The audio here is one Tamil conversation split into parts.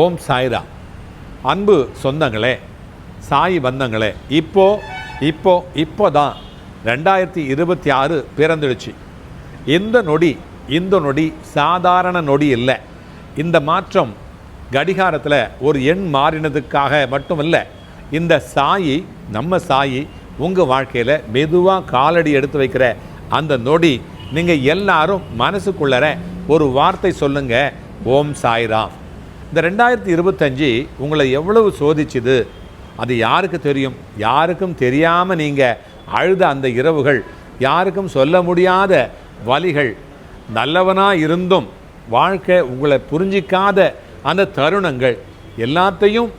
ஓம் சாய்ராம். அன்பு சொந்தங்களே சாய் பந்தங்களே இப்போ இப்போ இப்போ தான் ரெண்டாயிரத்தி இருபத்தி ஆறு பிறந்துடுச்சு. இந்த நொடி இந்த நொடி சாதாரண நொடி இல்லை. இந்த மாற்றம் கடிகாரத்தில் ஒரு எண் மாறினதுக்காக மட்டும் இல்லை இந்த சாயி நம்ம சாயி உங்கள் வாழ்க்கையில் மெதுவாக காலடி எடுத்து வைக்கிற அந்த நொடி நீங்கள் எல்லாரும் மனசுக்குள்ளற ஒரு வார்த்தை சொல்லுங்கள் ஓம் சாய்ராம். இந்த ரெண்டாயிரத்தி இருபத்தஞ்சி உங்களை எவ்வளவு சோதிச்சுது? அது யாருக்கு தெரியும்? யாருக்கும் தெரியாமல் நீங்கள் அழுத அந்த இரவுகள் யாருக்கும் சொல்ல முடியாத வலிகள் நல்லவனாக இருந்தும் வாழ்க்கை உங்களை புரிஞ்சிக்காத அந்த தருணங்கள் எல்லாத்தையும்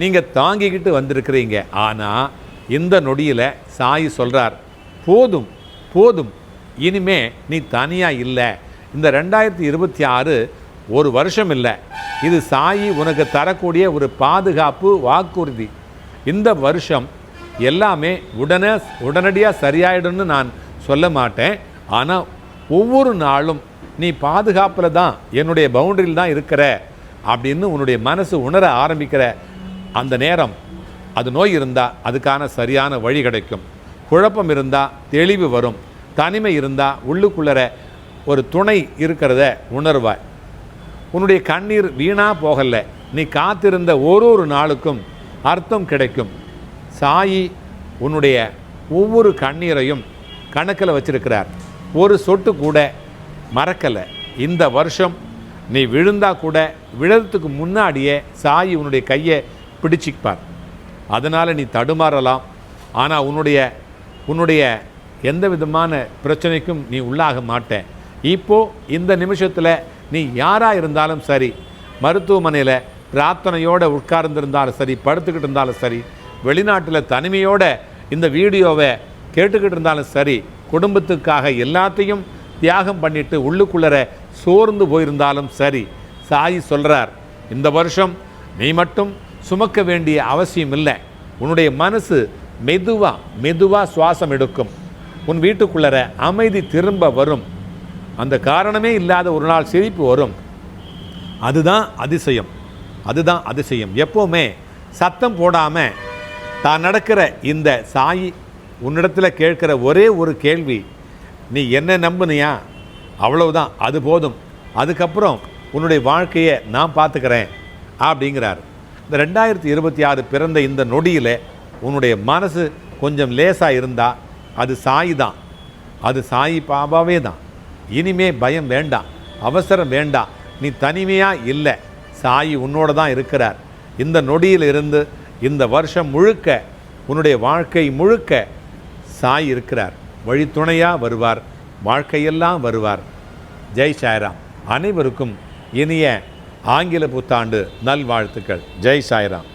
நீங்கள் தாங்கிக்கிட்டு வந்திருக்கிறீங்க. ஆனால் இந்த நொடியில் சாயி சொல்கிறார் போதும் போதும். இனிமே நீ தனியாக இல்லை. இந்த ரெண்டாயிரத்தி இருபத்தி ஆறு ஒரு வருஷம் இல்லை. இது சாயி உனக்கு தரக்கூடிய ஒரு பாதுகாப்பு வாக்குறுதி. இந்த வருஷம் எல்லாமே உடனே உடனடியாக சரியாயிடும்னு நான் சொல்ல மாட்டேன். ஆனால் ஒவ்வொரு நாளும் நீ பாதுகாப்பில் தான் என்னுடைய பவுண்டரியில் தான் இருக்கிற அப்படின்னு உன்னுடைய மனசு உணர ஆரம்பிக்கிற அந்த நேரம். அது நோய் இருந்தால் அதுக்கான சரியான வழி கிடைக்கும். குழப்பம் இருந்தால் தெளிவு வரும். தனிமை இருந்தால் உள்ளுக்குள்ளற ஒரு துணை இருக்கிறத உணர்வாய். உன்னுடைய கண்ணீர் வீணாக போகல. நீ காத்திருந்த ஒரு ஒரு நாளுக்கும் அர்த்தம் கிடைக்கும். சாயி உன்னுடைய ஒவ்வொரு கண்ணீரையும் கணக்கில் வச்சிருக்கிறார். ஒரு சொட்டு கூட மறக்கலை. இந்த வருஷம் நீ விழுந்தா கூட விழுறதுக்கு முன்னாடியே சாயி உன்னுடைய கையை பிடிச்சிப்பார். அதனால் நீ தடுமாறலாம். ஆனால் உன்னுடைய உன்னுடைய எந்த விதமான பிரச்சனைக்கும் நீ உள்ளாக மாட்டேன். இப்போ இந்த நிமிஷத்தில் நீ யாராக இருந்தாலும் சரி மருத்துவமனையில் பிரார்த்தனையோடு உட்கார்ந்திருந்தாலும் சரி படுத்துக்கிட்டு இருந்தாலும் சரி வெளிநாட்டில் தனிமையோடு இந்த வீடியோவை கேட்டுக்கிட்டு இருந்தாலும் சரி குடும்பத்துக்காக எல்லாத்தையும் தியாகம் பண்ணிட்டு உள்ளுக்குள்ளற சோர்ந்து போயிருந்தாலும் சரி சாயி சொல்கிறார் இந்த வருஷம் நீ மட்டும் சுமக்க வேண்டிய அவசியம் இல்லை. உன்னுடைய மனசு மெதுவாக மெதுவாக சுவாசம் எடுக்கும். உன் வீட்டுக்குள்ளற அமைதி திரும்ப வரும். அந்த காரணமே இல்லாத ஒரு நாள் சிரிப்பு வரும். அதுதான் அதிசயம். அதுதான் அதிசயம். எப்போவுமே சத்தம் போடாமல் தான் நடக்கிற இந்த சாயி உன்னிடத்தில் கேட்கிற ஒரே ஒரு கேள்வி நீ என்ன நம்புனியா? அவ்வளவுதான். அது போதும். அதுக்கப்புறம் உன்னுடைய வாழ்க்கையை நான் பார்த்துக்கிறேன் அப்படிங்கிறார். இந்த ரெண்டாயிரத்தி இருபத்தி ஆறு பிறந்த இந்த நொடியில் உன்னுடைய மனசு கொஞ்சம் லேசாக இருந்தால் அது சாய் தான் அது சாயி பாபாவே தான் இனிமே பயம் வேண்டாம் அவசரம் வேண்டாம். நீ தனிமையாக இல்லை. சாயி உன்னோட தான் இருக்கிறார். இந்த நொடியில் இருந்து இந்த வருஷம் முழுக்க உன்னுடைய வாழ்க்கை முழுக்க சாய் இருக்கிறார். வழித்துணையாக வருவார். வாழ்க்கையெல்லாம் வருவார். ஜெய் சாய்ராம். அனைவருக்கும் இனிய ஆங்கில புத்தாண்டு நல்வாழ்த்துக்கள். ஜெய் சாய்ராம்.